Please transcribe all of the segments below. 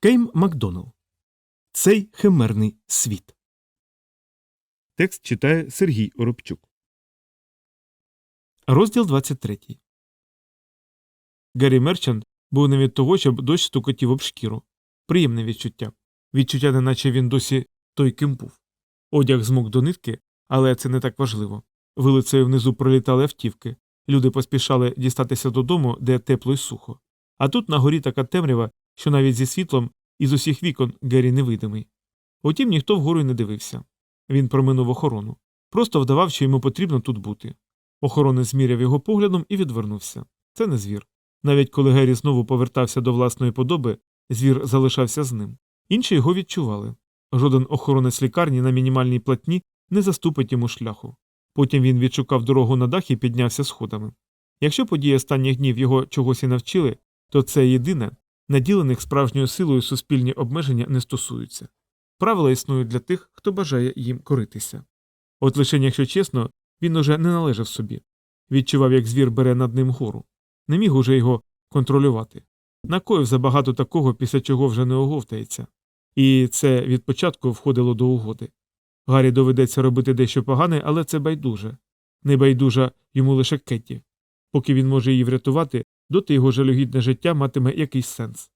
Кейм Макдоналл. Цей химерний світ. Текст читає Сергій Оробчук. Розділ 23. Гаррі Мерчант був не від того, щоб дощ стукотів об шкіру. Приємне відчуття. Відчуття, неначе він досі той ким був. Одяг змок до нитки, але це не так важливо. Вулицею внизу пролітали автівки. Люди поспішали дістатися додому, де тепло й сухо. А тут на горі така темрява, що навіть зі світлом із усіх вікон Геррі невидимий. Утім, ніхто вгору й не дивився. Він проминув охорону. Просто вдавав, що йому потрібно тут бути. Охоронець зміряв його поглядом і відвернувся. Це не звір. Навіть коли Геррі знову повертався до власної подоби, звір залишався з ним. Інші його відчували. Жоден охоронець лікарні на мінімальній платні не заступить йому шляху. Потім він відшукав дорогу на дах і піднявся сходами. Якщо події останніх днів його чогось і навчили, то це єдине, наділених справжньою силою суспільні обмеження не стосуються. Правила існують для тих, хто бажає їм коритися. От лише, якщо чесно, він уже не належав собі. Відчував, як звір бере над ним гору. Не міг уже його контролювати. Накоїв забагато такого, після чого вже не оговтається. І це від початку входило до угоди. Гаррі доведеться робити дещо погане, але це байдуже. Не байдужа йому лише Кетті. Поки він може її врятувати, доти його жалюгідне життя матиме якийсь сенс.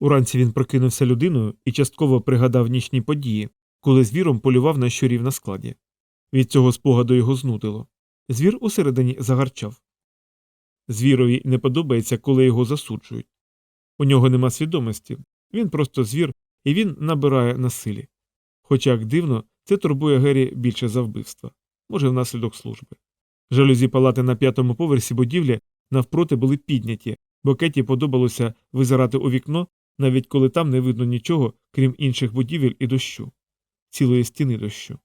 Уранці він прокинувся людиною і частково пригадав нічні події, коли звіром полював на щурів на складі. Від цього спогаду його знудило. Звір усередині загарчав. Звірові не подобається, коли його засуджують. У нього нема свідомості, він просто звір, і він набирає на силі. Хоча, як дивно, це турбує Гері більше за вбивства, може, внаслідок служби. Жалюзі палати на п'ятому поверсі будівлі навпроти були підняті, бо Кеті подобалося визирати у вікно, навіть коли там не видно нічого, крім інших будівель і дощу, цілої стіни дощу.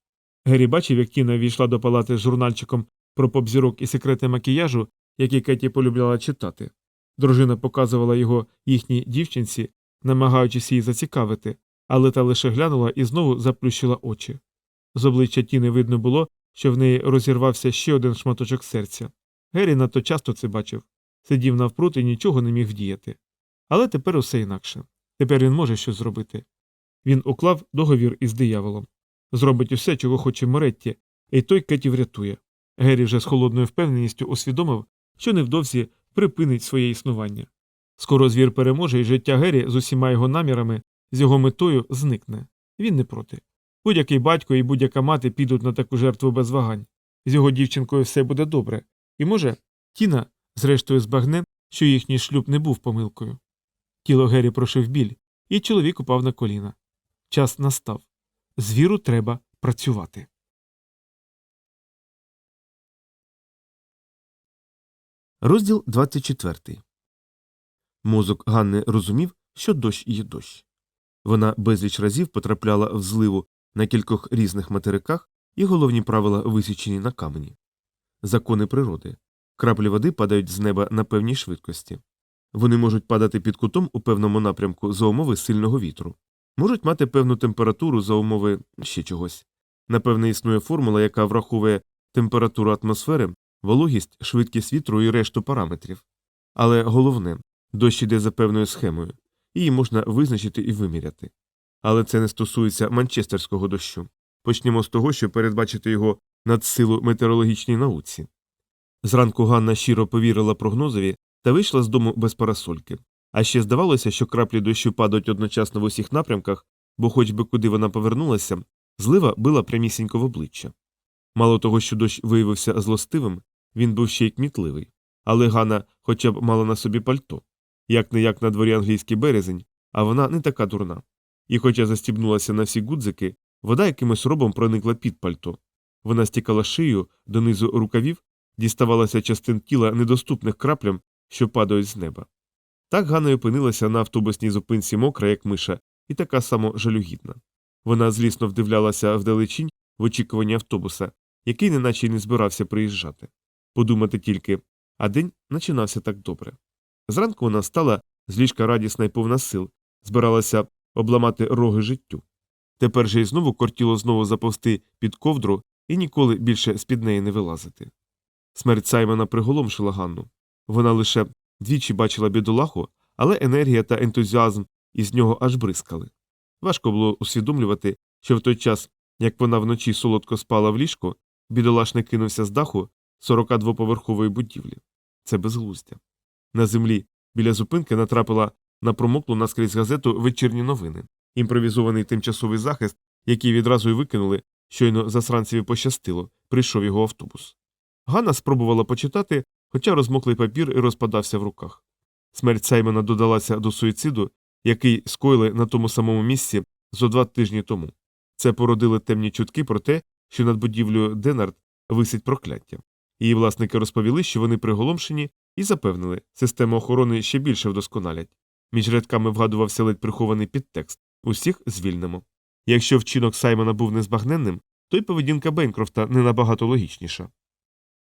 Гері бачив, як Тіна війшла до палати з журнальчиком про попзірок і секрети макіяжу, які Кеті полюбляла читати. Дружина показувала його їхній дівчинці, намагаючись її зацікавити, але та лише глянула і знову заплющила очі. З обличчя Тіни видно було, що в неї розірвався ще один шматочок серця. Геррі надто часто це бачив, сидів навпроти і нічого не міг вдіяти. Але тепер усе інакше. Тепер він може щось зробити. Він уклав договір із дияволом. Зробить усе, чого хоче Моретті, і той Кеті врятує. Геррі вже з холодною впевненістю усвідомив, що невдовзі припинить своє існування. Скоро звір переможе, і життя Геррі з усіма його намірами, з його метою зникне. Він не проти. Будь-який батько і будь-яка мати підуть на таку жертву без вагань. З його дівчинкою все буде добре. І, може, Тіна, зрештою, збагне, що їхній шлюб не був помилкою. Тіло Геррі прошив біль, і чоловік упав на коліна. Час настав. Звіру треба працювати. Розділ 24. Мозок Ганни розумів, що дощ є дощ. Вона безліч разів потрапляла в зливу на кількох різних материках, і головні правила висічені на камені. Закони природи. Краплі води падають з неба на певній швидкості. Вони можуть падати під кутом у певному напрямку за умови сильного вітру, можуть мати певну температуру за умови ще чогось. Напевне, існує формула, яка враховує температуру атмосфери, вологість, швидкість вітру і решту параметрів. Але головне дощ іде за певною схемою, її можна визначити і виміряти. Але це не стосується манчестерського дощу. Почнемо з того, що передбачити його надсилу метеорологічній науці. Зранку Ганна щиро повірила прогнозові та вийшла з дому без парасольки. А ще здавалося, що краплі дощу падають одночасно в усіх напрямках, бо, хоч би куди вона повернулася, злива била прямісінько в обличчя. Мало того, що дощ виявився злостивим, він був ще й кмітливий. Але Ганна хоча б мала на собі пальто. Як не як на дворі англійський березень, а вона не така дурна. І, хоча застібнулася на всі гудзики, вода якимось робом проникла під пальто. Вона стікала шию донизу рукавів, діставалася частин тіла недоступних краплям, що падають з неба. Так Ганна й опинилася на автобусній зупинці мокра, як миша, і така само жалюгідна. Вона злісно вдивлялася вдалечінь в очікуванні автобуса, який неначе й не збирався приїжджати. Подумати тільки, а день починався так добре. Зранку вона стала з ліжка радісна й повна сил, збиралася обламати роги життю. Тепер же й знову кортіло знову заповзти під ковдру і ніколи більше з під неї не вилазити. Смерть Саймона приголомшила Ганну. Вона лише двічі бачила бідолаху, але енергія та ентузіазм і з нього аж бризкали. Важко було усвідомлювати, що в той час, як вона вночі солодко спала в ліжко, бідолашний кинувся з даху 42-поверхової будівлі. Це безглуздя. На землі біля зупинки натрапила на промоклу наскрізь газету вечірні новини, імпровізований тимчасовий захист, який відразу й викинули, щойно засранцеві пощастило, прийшов його автобус. Ганна спробувала почитати, хоча розмоклий папір і розпадався в руках. Смерть Саймона додалася до суїциду, який скоїли на тому самому місці зо два тижні тому. Це породили темні чутки про те, що над будівлею Денард висить прокляття. Її власники розповіли, що вони приголомшені, і запевнили, систему охорони ще більше вдосконалять. Між рядками вгадувався ледь прихований підтекст усіх звільнимо. Якщо вчинок Саймона був незбагненним, то й поведінка Бенкрофта не набагато логічніша.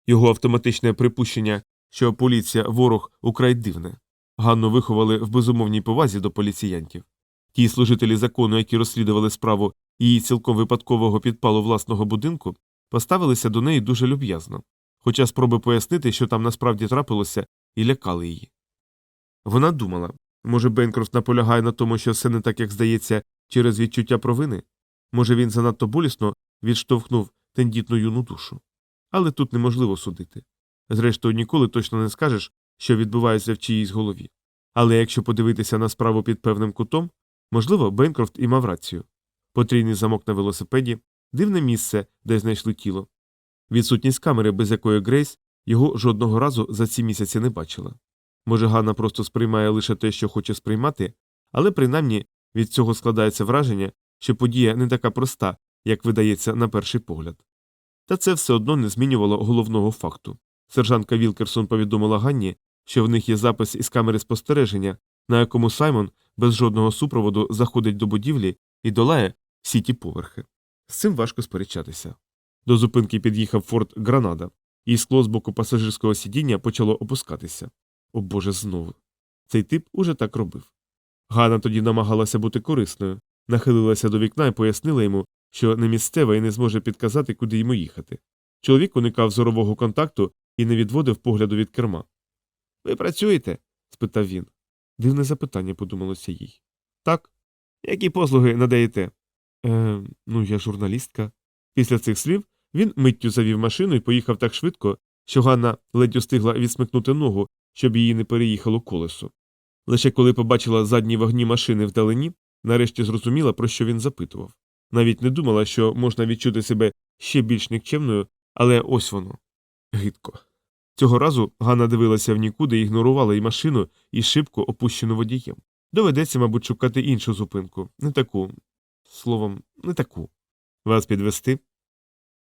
Його автоматичне припущення, що поліція ворог украй дивне. Ганну виховали в безумовній повазі до поліціянтів. Ті служителі закону, які розслідували справу її цілком випадкового підпалу власного будинку, поставилися до неї дуже люб'язно, хоча спроби пояснити, що там насправді трапилося, і лякали її. Вона думала може, Бенкрофт наполягає на тому, що все не так, як здається, через відчуття провини? Може, він занадто болісно відштовхнув тендітну юну душу. Але тут неможливо судити. Зрештою, ніколи точно не скажеш, що відбувається в чиїсь голові. Але якщо подивитися на справу під певним кутом, можливо, Бенкрофт і мав рацію. Потрійний замок на велосипеді, дивне місце, де знайшли тіло. Відсутність камери, без якої Грейс його жодного разу за ці місяці не бачила. Може, Ганна просто сприймає лише те, що хоче сприймати, але принаймні від цього складається враження, що подія не така проста, як видається на перший погляд. Та це все одно не змінювало головного факту. Сержантка Вілкерсон повідомила Ганні, що в них є запис із камери спостереження, на якому Саймон без жодного супроводу заходить до будівлі і долає всі ті поверхи. З цим важко сперечатися. До зупинки під'їхав Форт Гранада, і скло з боку пасажирського сидіння почало опускатися. О Боже, знову. Цей тип уже так робив. Ганна тоді намагалася бути корисною, нахилилася до вікна і пояснила йому, що не місцева і не зможе підказати, куди йому їхати. Чоловік уникав зорового контакту і не відводив погляду від керма. Ви працюєте? спитав він. Дивне запитання, подумалося їй. Так. Які послуги надаєте? Е, ну, я журналістка. Після цих слів він миттю завів машину і поїхав так швидко, що Ганна ледь устигла відсмикнути ногу, щоб її не переїхало колесо. Лише коли побачила задні вогні машини вдалині, нарешті зрозуміла, про що він запитував. Навіть не думала, що можна відчути себе ще більш нікчемною, але ось воно. Гидко. Цього разу Ганна дивилася в нікуди ігнорувала і машину, і шибку, опущену водієм. Доведеться, мабуть, шукати іншу зупинку, не таку. Словом, не таку. Вас підвести?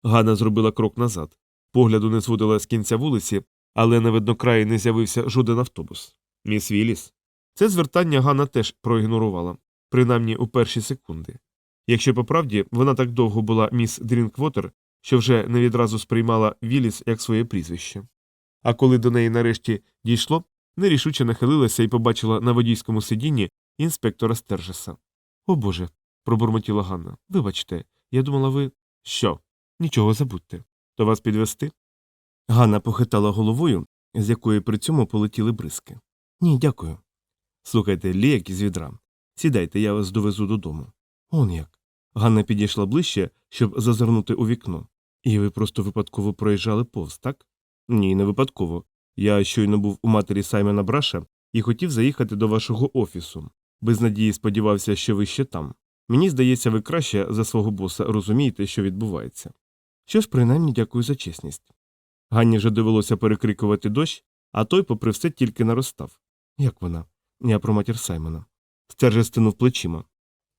Ганна зробила крок назад. Погляду не зводила з кінця вулиці, але на виднокраї не з'явився жоден автобус. Міс Віліс. Це звертання Ганна теж проігнорувала, принаймні у перші секунди. Якщо по правді вона так довго була міс Дрінквотер, що вже не відразу сприймала Віліс як своє прізвище. А коли до неї нарешті дійшло, нерішуче нахилилася і побачила на водійському сидінні інспектора Стержеса. О Боже. пробурмотіла Ганна. Вибачте, я думала, ви. Що? Нічого забудьте. То вас підвести? Ганна похитала головою, з якої при цьому полетіли бризки. Ні, дякую. Слухайте, ліяк із відра. Сідайте, я вас довезу додому. Он як. Ганна підійшла ближче, щоб зазирнути у вікно. І ви просто випадково проїжджали повз, так? Ні, не випадково. Я щойно був у матері Саймона Браша і хотів заїхати до вашого офісу. Без надії сподівався, що ви ще там. Мені здається, ви краще за свого боса розумієте, що відбувається. Що ж, принаймні, дякую за чесність. Ганні вже довелося перекрикувати дощ, а той, попри все, тільки наростав. Як вона? Я про матір Саймона. Стерже стинув плечима.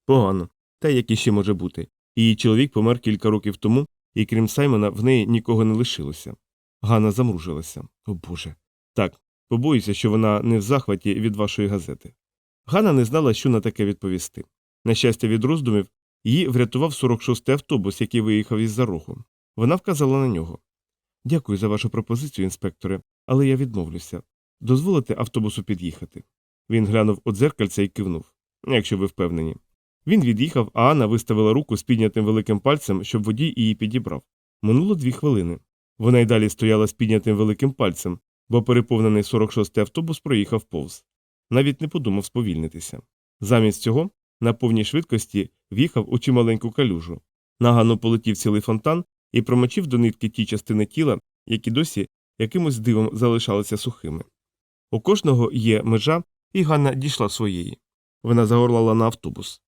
Погано. Та як іще може бути. Її чоловік помер кілька років тому, і крім Саймона, в неї нікого не лишилося. Ганна замружилася. О Боже. Так, побоюся, що вона не в захваті від вашої газети. Ганна не знала, що на таке відповісти. На щастя, від роздумів її врятував 46-й автобус, який виїхав із за рогу. Вона вказала на нього. Дякую за вашу пропозицію, інспекторе, але я відмовлюся. Дозволите автобусу під'їхати. Він глянув у дзеркальце і кивнув. Якщо ви впевнені. Він від'їхав, а Анна виставила руку з піднятим великим пальцем, щоб водій її підібрав. Минуло дві хвилини. Вона й далі стояла з піднятим великим пальцем, бо переповнений 46-й автобус проїхав повз. Навіть не подумав сповільнитися. Замість цього на повній швидкості в'їхав у чималеньку калюжу. На Ганну полетів цілий фонтан і промочив до нитки ті частини тіла, які досі якимось дивом залишалися сухими. У кожного є межа, і Ганна дійшла своєї. Вона загорлала на автобус.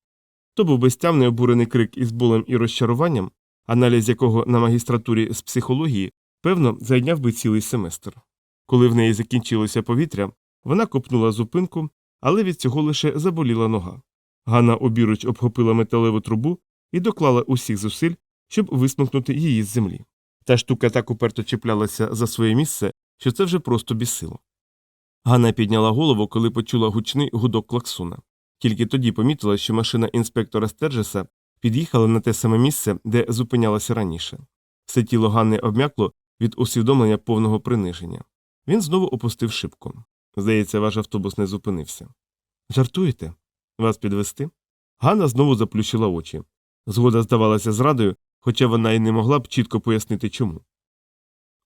То був безтямний обурений крик із болем і розчаруванням, аналіз якого на магістратурі з психології, певно, зайняв би цілий семестр. Коли в неї закінчилося повітря, вона копнула зупинку, але від цього лише заболіла нога. Ганна обіруч обхопила металеву трубу і доклала усіх зусиль, щоб висмикнути її з землі. Та штука так уперто чіплялася за своє місце, що це вже просто бісило. Ганна підняла голову, коли почула гучний гудок клаксона. Тільки тоді помітила, що машина інспектора Стержеса під'їхала на те саме місце, де зупинялася раніше. Все тіло Ганни обм'якло від усвідомлення повного приниження. Він знову опустив шибку. Здається, ваш автобус не зупинився. Жартуєте? Вас підвести? Ганна знову заплющила очі. Згода здавалася зрадою, хоча вона й не могла б чітко пояснити чому.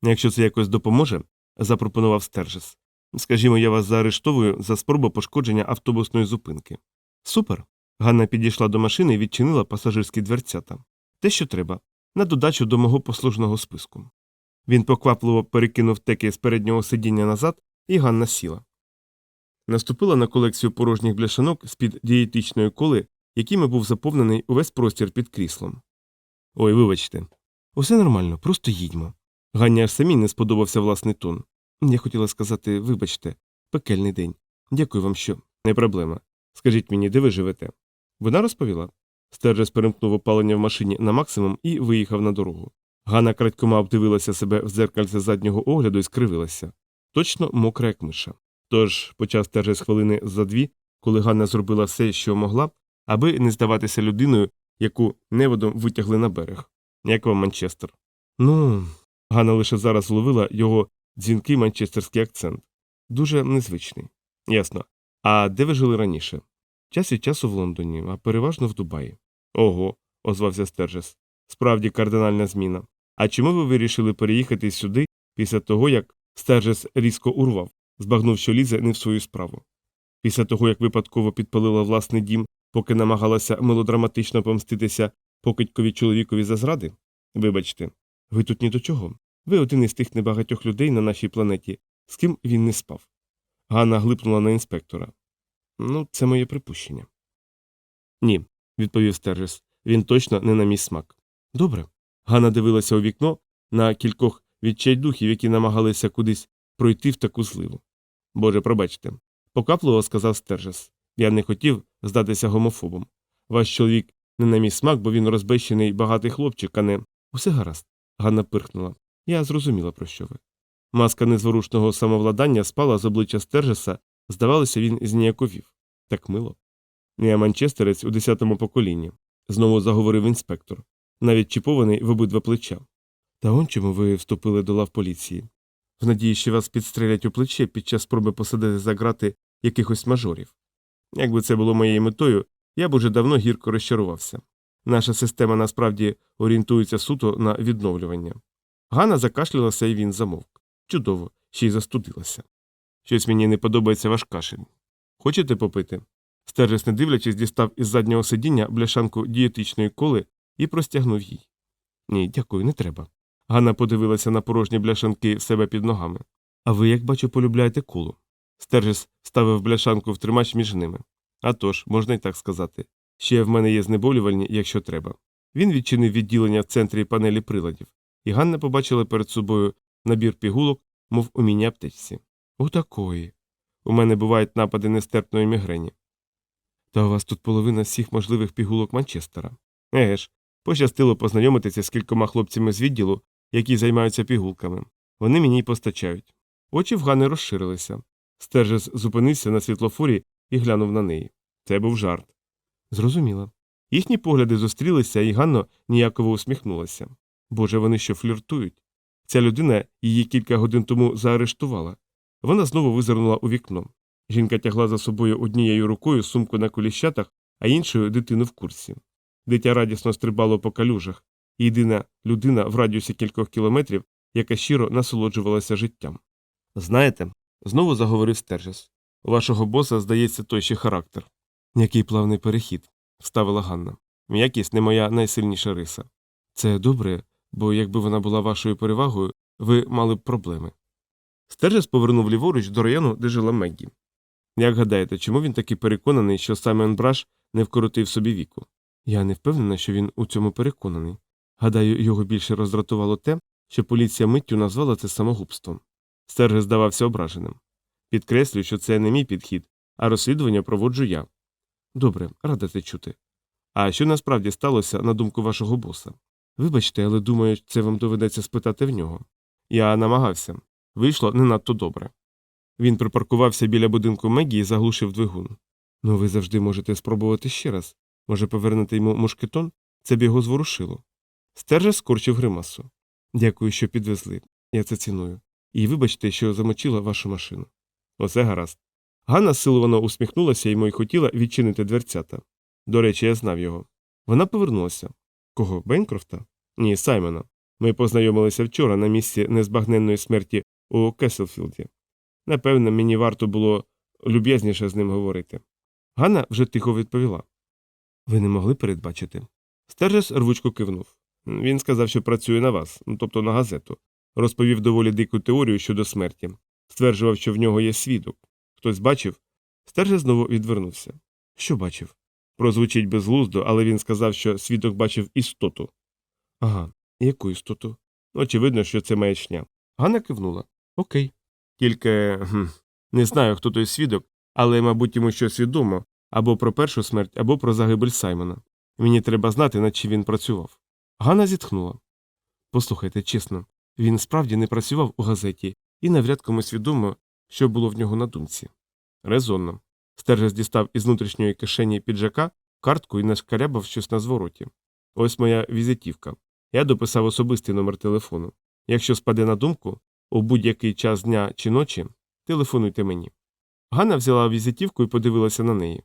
Якщо це якось допоможе, запропонував Стержес. Скажімо, я вас заарештовую за спробу пошкодження автобусної зупинки. Супер. Ганна підійшла до машини і відчинила пасажирські дверцята. Те, що треба, на додачу до мого послужного списку. Він поквапливо перекинув теки з переднього сидіння назад, і Ганна сіла. Наступила на колекцію порожніх бляшанок з під дієтичної коли, якими був заповнений увесь простір під кріслом. Ой, вибачте. Усе нормально, просто їдьмо. Ганні аж самій не сподобався власний тон. Я хотіла сказати, вибачте, пекельний день. Дякую вам, що. Не проблема. Скажіть мені, де ви живете? Вона розповіла. Стержес перемкнув опалення в машині на максимум і виїхав на дорогу. Ганна крадькома обдивилася себе в дзеркальце заднього огляду і скривилася. Точно мокра, як миша. Тож почав Стержес хвилини за дві, коли Ганна зробила все, що могла, аби не здаватися людиною, яку неводом витягли на берег. Як вам Манчестер? Ну. Ганна лише зараз вловила його дзвінкий манчестерський акцент. Дуже незвичний. Ясно. А де ви жили раніше? Час від часу в Лондоні, а переважно в Дубаї. Ого, озвався Стержес. Справді кардинальна зміна. А чому ви вирішили переїхати сюди після того, як Стержес різко урвав, збагнув, що лізе не в свою справу? Після того, як випадково підпалила власний дім, поки намагалася мелодраматично помститися покидькові чоловікові за зради? Вибачте, ви тут ні до чого. Ви один із тих небагатьох людей на нашій планеті, з ким він не спав. Ганна глипнула на інспектора. Ну, це моє припущення. Ні, відповів Стержес. Він точно не на мій смак. Добре. Ганна дивилася у вікно на кількох відчайдухів, які намагалися кудись пройти в таку зливу. Боже, пробачте. Покапливо сказав Стержес. Я не хотів здатися гомофобом. Ваш чоловік не на мій смак, бо він розбещений багатий хлопчик, а не. Усе гаразд. Ганна пирхнула. Я зрозуміла, про що ви. Маска незворушного самовладання спала з обличчя Стержеса, здавалося, він зніяковів. Так мило. Я манчестерець у десятому поколінні, знову заговорив інспектор, навіть чіпований в обидва плеча. Та он чому ви вступили до лав поліції? В надії, що вас підстрелять у плече під час спроби посадити за грати якихось мажорів. Якби це було моєю метою, я б уже давно гірко розчарувався. Наша система насправді орієнтується суто на відновлювання. Ганна закашлялася, і він замовк. Чудово, ще й застудилася. Щось мені не подобається ваш кашель. Хочете попити? Стержес, не дивлячись, дістав із заднього сидіння бляшанку дієтичної коли і простягнув їй. Ні, дякую, не треба. Ганна подивилася на порожні бляшанки в себе під ногами. А ви, як бачу, полюбляєте колу. Стержес ставив бляшанку в тримач між ними. А тож, можна й так сказати. Ще в мене є знеболювальні, якщо треба. Він відчинив відділення в центрі панелі приладів, і Ганна побачила перед собою набір пігулок, мов у міні-аптечці. Отакої. У мене бувають напади нестерпної мігрені. Та у вас тут половина всіх можливих пігулок Манчестера. Еге ж, пощастило познайомитися з кількома хлопцями з відділу, які займаються пігулками. Вони мені й постачають. Очі в Гани розширилися. Стержес зупинився на світлофорі і глянув на неї. Це був жарт. Зрозуміло. Їхні погляди зустрілися, і Ганно ніяково усміхнулася. Боже, вони що фліртують. Ця людина її кілька годин тому заарештувала. Вона знову визирнула у вікно. Жінка тягла за собою однією рукою сумку на коліщатах, а іншою дитину в курсі. Дитя радісно стрибало по калюжах, єдина людина в радіусі кількох кілометрів, яка щиро насолоджувалася життям. Знаєте, знову заговорив Стержес. У вашого боса, здається, той ще характер. Який плавний перехід, вставила Ганна. М'якість не моя найсильніша риса. Це добре, бо якби вона була вашою перевагою, ви мали б проблеми. Стержес повернув ліворуч до району, де жила Меггі. Як гадаєте, чому він такий переконаний, що Саймен Браш не вкоротив собі віку? Я не впевнена, що він у цьому переконаний. Гадаю, його більше роздратувало те, що поліція миттю назвала це самогубством. Стержес здавався ображеним. Підкреслюю, що це не мій підхід, а розслідування проводжу я. Добре, рада це чути. А що насправді сталося на думку вашого боса? Вибачте, але думаю, це вам доведеться спитати в нього. Я намагався. Вийшло не надто добре. Він припаркувався біля будинку Мегі і заглушив двигун. Ну, ви завжди можете спробувати ще раз. Може, повернути йому мушкетон? Це б його зворушило. Стерже скорчив гримасу. Дякую, що підвезли. Я це ціную. І вибачте, що замочила вашу машину. Оце гаразд. Ганна силовано усміхнулася йому і хотіла відчинити дверцята. До речі, я знав його. Вона повернулася. Кого? Бенкрофта? Ні, Саймона. Ми познайомилися вчора на місці незбагненної смерті у Кеселфілді. Напевно, мені варто було люб'язніше з ним говорити. Ганна вже тихо відповіла. Ви не могли передбачити. Стержес рвучко кивнув. Він сказав, що працює на вас, ну, тобто на газету. Розповів доволі дику теорію щодо смерті. Стверджував, що в нього є свідок. Хтось бачив? Стержес знову відвернувся. Що бачив? Прозвучить безглуздо, але він сказав, що свідок бачив істоту. Ага, яку істоту? Очевидно, що це маячня. Ганна кивнула. Окей. Тільки гм, не знаю, хто той свідок, але, мабуть, йому щось відомо або про першу смерть, або про загибель Саймона. Мені треба знати, над чим він працював. Ганна зітхнула. Послухайте, чесно, він справді не працював у газеті і навряд комусь відомо, що було в нього на думці. Резонно. Стержес дістав із внутрішньої кишені піджака картку і нашкарябав щось на звороті. Ось моя візитівка. Я дописав особистий номер телефону. Якщо спаде на думку, у будь-який час дня чи ночі, телефонуйте мені. Ганна взяла візитівку і подивилася на неї.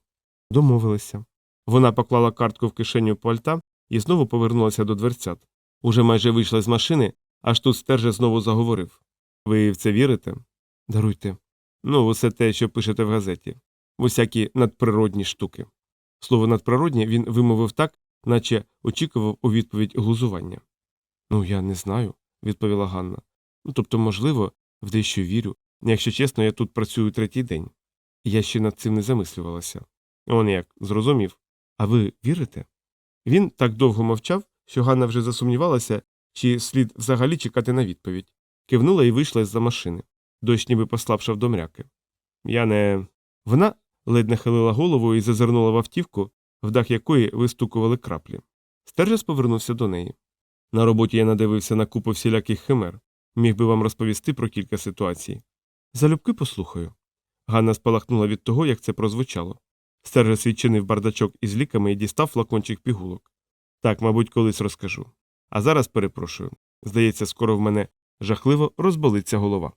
Домовилися. Вона поклала картку в кишеню пальта і знову повернулася до дверцят. Уже майже вийшла з машини, аж тут стерже знову заговорив. Ви в це вірите? Даруйте. Ну, усе те, що пишете в газеті. В усякі надприродні штуки. Слово надприродні він вимовив так, наче очікував у відповідь глузування. Ну, я не знаю, відповіла Ганна. Ну, тобто, можливо, в дещо вірю. Якщо чесно, я тут працюю третій день. Я ще над цим не замислювалася. Он як, зрозумів. А ви вірите? Він так довго мовчав, що Ганна вже засумнівалася, чи слід взагалі чекати на відповідь. Кивнула і вийшла з за машини. Дощ ніби послабшав до мряки. Я не. Вона ледь нахилила голову і зазирнула в автівку, в дах якої вистукували краплі. Стержес повернувся до неї. На роботі я надивився на купу всіляких химер. Міг би вам розповісти про кілька ситуацій. Залюбки послухаю. Ганна спалахнула від того, як це прозвучало. Стержес відчинив бардачок із ліками і дістав флакончик пігулок. Так, мабуть, колись розкажу. А зараз перепрошую. Здається, скоро в мене жахливо розболиться голова.